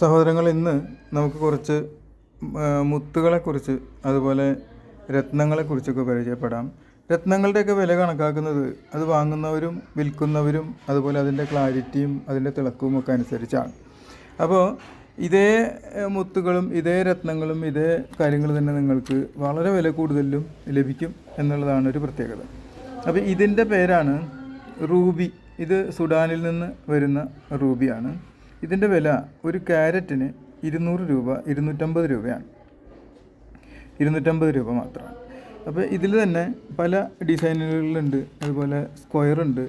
സഹോദരങ്ങൾ ഇന്ന് നമുക്ക് കുറച്ച് മുത്തുകളെക്കുറിച്ച് അതുപോലെ രത്നങ്ങളെക്കുറിച്ചൊക്കെ പരിചയപ്പെടാം. രത്നങ്ങളുടെയൊക്കെ വില കണക്കാക്കുന്നത് അത് വാങ്ങുന്നവരും വിൽക്കുന്നവരും അതുപോലെ അതിന്റെ ക്ലാരിറ്റിയും അതിന്റെ തിളക്കവും ഒക്കെ അനുസരിച്ചാണ്. അപ്പോൾ ഇതേ മുത്തുകളും ഇതേ രത്നങ്ങളും ഇതേ കാര്യങ്ങൾ തന്നെ നിങ്ങൾക്ക് വളരെ വില കൂടുതലും ലഭിക്കും എന്നുള്ളതാണ് ഒരു പ്രത്യേകത. അപ്പോൾ ഇതിന്റെ പേരാണ് റൂബി. ഇത് സുഡാനിൽ നിന്ന് വരുന്ന റൂബിയാണ്. ഇതിന്റെ വില ഒരു ക്യാരറ്റിന് ഇരുന്നൂറ് രൂപ ഇരുന്നൂറ്റമ്പത് രൂപയാണ്. ഇരുന്നൂറ്റമ്പത് രൂപ മാത്രമാണ്. അപ്പോൾ ഇതിൽ തന്നെ പല ഡിസൈനുകളുണ്ട് അതുപോലെ സ്ക്വയറുണ്ട്.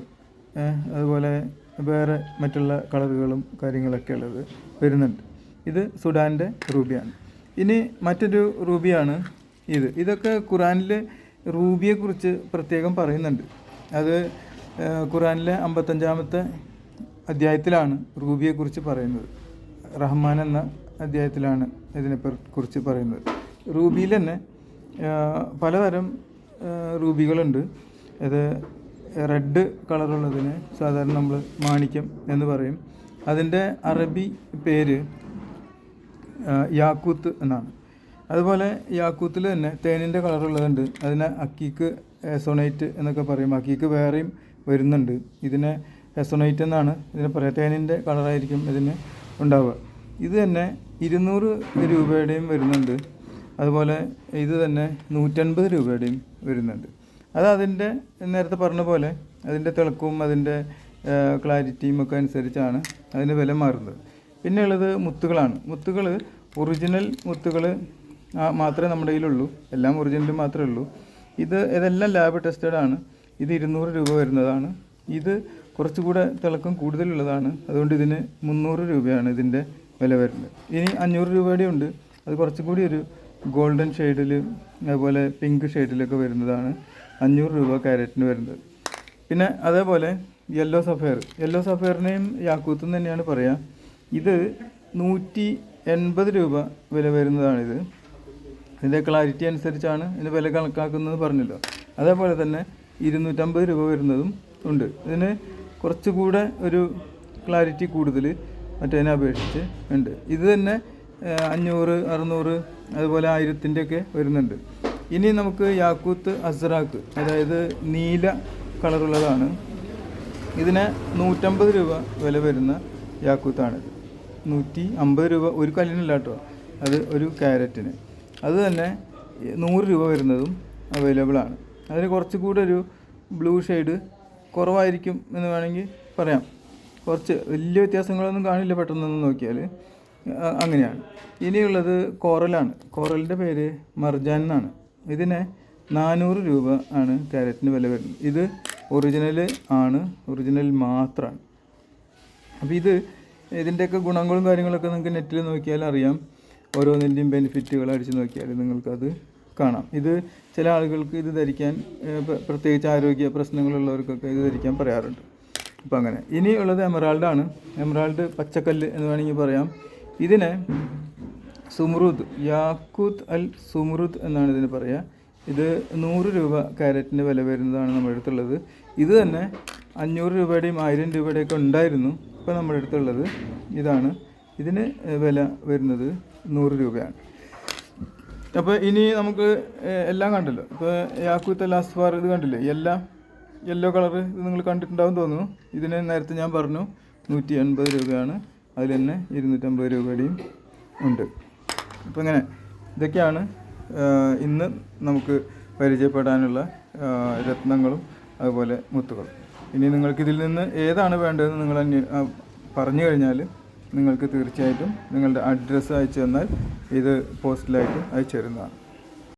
അതുപോലെ വേറെ മറ്റുള്ള കളറുകളും കാര്യങ്ങളൊക്കെ ഉള്ളത് വരുന്നുണ്ട്. ഇത് സുഡാന്റെ റൂബിയാണ്. ഇനി മറ്റൊരു റൂബിയാണ് ഇത്. ഇതൊക്കെ ഖുറാനിൽ റൂബിയെക്കുറിച്ച് പ്രത്യേകം പറയുന്നുണ്ട്. അത് ഖുറാനിലെ അമ്പത്തഞ്ചാമത്തെ അധ്യായത്തിലാണ് റൂബിയെക്കുറിച്ച് പറയുന്നത്. റഹ്മാൻ എന്ന അധ്യായത്തിലാണ് ഇതിനെ കുറിച്ച് പറയുന്നത്. റൂബിയിൽ തന്നെ പലതരം റൂബികളുണ്ട്. അത് റെഡ് കളറുള്ളതിന് സാധാരണ നമ്മൾ മാണിക്യം എന്ന് പറയും. അതിന്റെ അറബി പേര് യാക്കൂത്ത് എന്നാണ്. അതുപോലെ യാക്കൂത്തിൽ തന്നെ തേനിന്റെ കളറുള്ളതുണ്ട്. അതിനെ അക്കീക്ക് സൊണൈറ്റ് എന്നൊക്കെ പറയും. അക്കീക്ക് വേറെയും വരുന്നുണ്ട്. ഇതിനെ എസോണൈറ്റ് എന്നാണ് ഇതിന് പറയുക തേനിന്റെ കളറായിരിക്കും ഇതിന് ഉണ്ടാവുക. ഇത് തന്നെ ഇരുന്നൂറ് രൂപയുടെയും വരുന്നുണ്ട്. അതുപോലെ ഇത് തന്നെ നൂറ്റൻപത് രൂപയുടെയും വരുന്നുണ്ട്. അത് അതിന്റെ നേരത്തെ പറഞ്ഞ പോലെ അതിന്റെ തിളക്കവും അതിന്റെ ക്ലാരിറ്റിയും ഒക്കെ അനുസരിച്ചാണ് അതിന്റെ വില മാറുന്നത്. പിന്നെയുള്ളത് മുത്തുകളാണ്. മുത്തുകൾ ഒറിജിനൽ മുത്തുകൾ മാത്രമേ നമ്മുടെ കയ്യിലുള്ളൂ. എല്ലാം ഒറിജിനൽ മാത്രമേ ഉള്ളൂ. ഇത് ഇതെല്ലാം ലാബ് ടെസ്റ്റഡ് ആണ് ഇത് ഇരുന്നൂറ് രൂപ വരുന്നതാണ്. ഇത് കുറച്ചുകൂടെ തിളക്കം കൂടുതലുള്ളതാണ്. അതുകൊണ്ട് ഇതിന് മുന്നൂറ് രൂപയാണ് ഇതിന്റെ വില വരുന്നത്. ഇനി അഞ്ഞൂറ് രൂപയുടെ ഉണ്ട്. അത് കുറച്ചുകൂടി ഒരു ഗോൾഡൻ ഷെയ്ഡിൽ അതുപോലെ പിങ്ക് ഷെയ്ഡിലൊക്കെ വരുന്നതാണ് അഞ്ഞൂറ് രൂപ ക്യാരറ്റിന് വരുന്നത്. പിന്നെ അതേപോലെ യെല്ലോ സഫയർ. യെല്ലോ സഫയറിനെയും യാക്കൂത്തും തന്നെയാണ് പറയുക ഇത് നൂറ്റി എൺപത് രൂപ വില വരുന്നതാണിത്. ഇതിന്റെ ക്ലാരിറ്റി അനുസരിച്ചാണ് ഇതിന്റെ വില കണക്കാക്കുന്നത് പറഞ്ഞല്ലോ. അതേപോലെ തന്നെ ഇരുന്നൂറ്റമ്പത് രൂപ വരുന്നതും ഉണ്ട്. ഇതിന് കുറച്ചുകൂടെ ഒരു ക്ലാരിറ്റി കൂടുതൽ മറ്റേതിനെ അപേക്ഷിച്ച് ഉണ്ട്. ഇത് തന്നെ അഞ്ഞൂറ് അറുന്നൂറ് അതുപോലെ ആയിരത്തിന്റെ ഒക്കെ വരുന്നുണ്ട്. ഇനി നമുക്ക് യാക്കൂത്ത് അസറാക്ക് അതായത് നീല കളറുള്ളതാണ്. ഇതിന് നൂറ്റമ്പത് രൂപ വില വരുന്ന യാക്കൂത്താണിത് നൂറ്റി അമ്പത് രൂപ ഒരു കല്ലിനല്ല കേട്ടോ അത് ഒരു ക്യാരറ്റിന്. അത് തന്നെ നൂറ് രൂപ വരുന്നതും അവൈലബിളാണ്. അതിന് കുറച്ചുകൂടെ ഒരു ബ്ലൂ ഷെയ്ഡ് കുറവായിരിക്കും എന്ന് വേണമെങ്കിൽ പറയാം. കുറച്ച് വലിയ വ്യത്യാസങ്ങളൊന്നും കാണില്ല പെട്ടെന്നൊന്ന് നോക്കിയാൽ. അങ്ങനെയാണ്. ഇനിയുള്ളത് കോറലാണ്. കോറലിന്റെ പേര് മർജാൻ എന്നാണ്. ഇതിനെ നാനൂറ് രൂപ ആണ് ക്യാരറ്റിന് വില വരുന്നത്. ഇത് ഒറിജിനൽ ആണ് ഒറിജിനൽ മാത്രമാണ് അപ്പോൾ ഇത് ഇതിന്റെയൊക്കെ ഗുണങ്ങളും കാര്യങ്ങളൊക്കെ നിങ്ങൾക്ക് നെറ്റിൽ നോക്കിയാൽ അറിയാം. ഓരോന്നിന്റെയും ബെനിഫിറ്റുകൾ അടിച്ച് നോക്കിയാൽ നിങ്ങൾക്കത് കാണാം. ഇത് ചില ആളുകൾക്ക് ഇത് ധരിക്കാൻ പ്രത്യേകിച്ച് ആരോഗ്യ പ്രശ്നങ്ങളുള്ളവർക്കൊക്കെ ഇത് ധരിക്കാൻ പറയാറുണ്ട്. അപ്പോൾ അങ്ങനെ. ഇനിയുള്ളത് എമറാൾഡാണ്. എമറാൾഡ് പച്ചക്കല്ല് എന്ന് വേണമെങ്കിൽ പറയാം. ഇതിനെ സുമൃദ് യാക്കൂത്ത് അൽ സുമൃദ് എന്നാണ് ഇതിന് പറയുക ഇത് നൂറ് രൂപ ക്യാരറ്റിന്റെ വില വരുന്നതാണ് നമ്മുടെ അടുത്തുള്ളത്. ഇത് തന്നെ അഞ്ഞൂറ് രൂപയുടെയും ആയിരം രൂപയുടെയൊക്കെ ഉണ്ടായിരുന്നു ഇപ്പോൾ നമ്മുടെ അടുത്തുള്ളത്. ഇതാണ്. ഇതിന് വില വരുന്നത് നൂറ് രൂപയാണ്. അപ്പോൾ ഇനി നമുക്ക് എല്ലാം കണ്ടല്ലോ? ഇപ്പോൾ യാക്കൂത്ത് അസ്ഫാർ ഇത് കണ്ടില്ലേ? എല്ലാം യെല്ലോ കളർ ഇത് നിങ്ങൾ കണ്ടിട്ടുണ്ടാവും തോന്നുന്നു. ഇതിന് നേരത്തെ ഞാൻ പറഞ്ഞു നൂറ്റി എൺപത് രൂപയാണ്. അതിൽ തന്നെ ഇരുന്നൂറ്റമ്പത് രൂപയുടെയും ഉണ്ട്. അപ്പോൾ ഇങ്ങനെ ഇതൊക്കെയാണ് ഇന്ന് നമുക്ക് പരിചയപ്പെടാനുള്ള രത്നങ്ങളും അതുപോലെ മുത്തുകളും. ഇനി നിങ്ങൾക്ക് ഇതിൽ നിന്ന് ഏതാണ് വേണ്ടതെന്ന് നിങ്ങൾ പറഞ്ഞു കഴിഞ്ഞാൽ നിങ്ങൾക്ക് തീർച്ചയായിട്ടും നിങ്ങളുടെ അഡ്രസ്സ് അയച്ചു തന്നാൽ ഇത് പോസ്റ്റിലായിട്ട് അയച്ചു തരുന്നതാണ്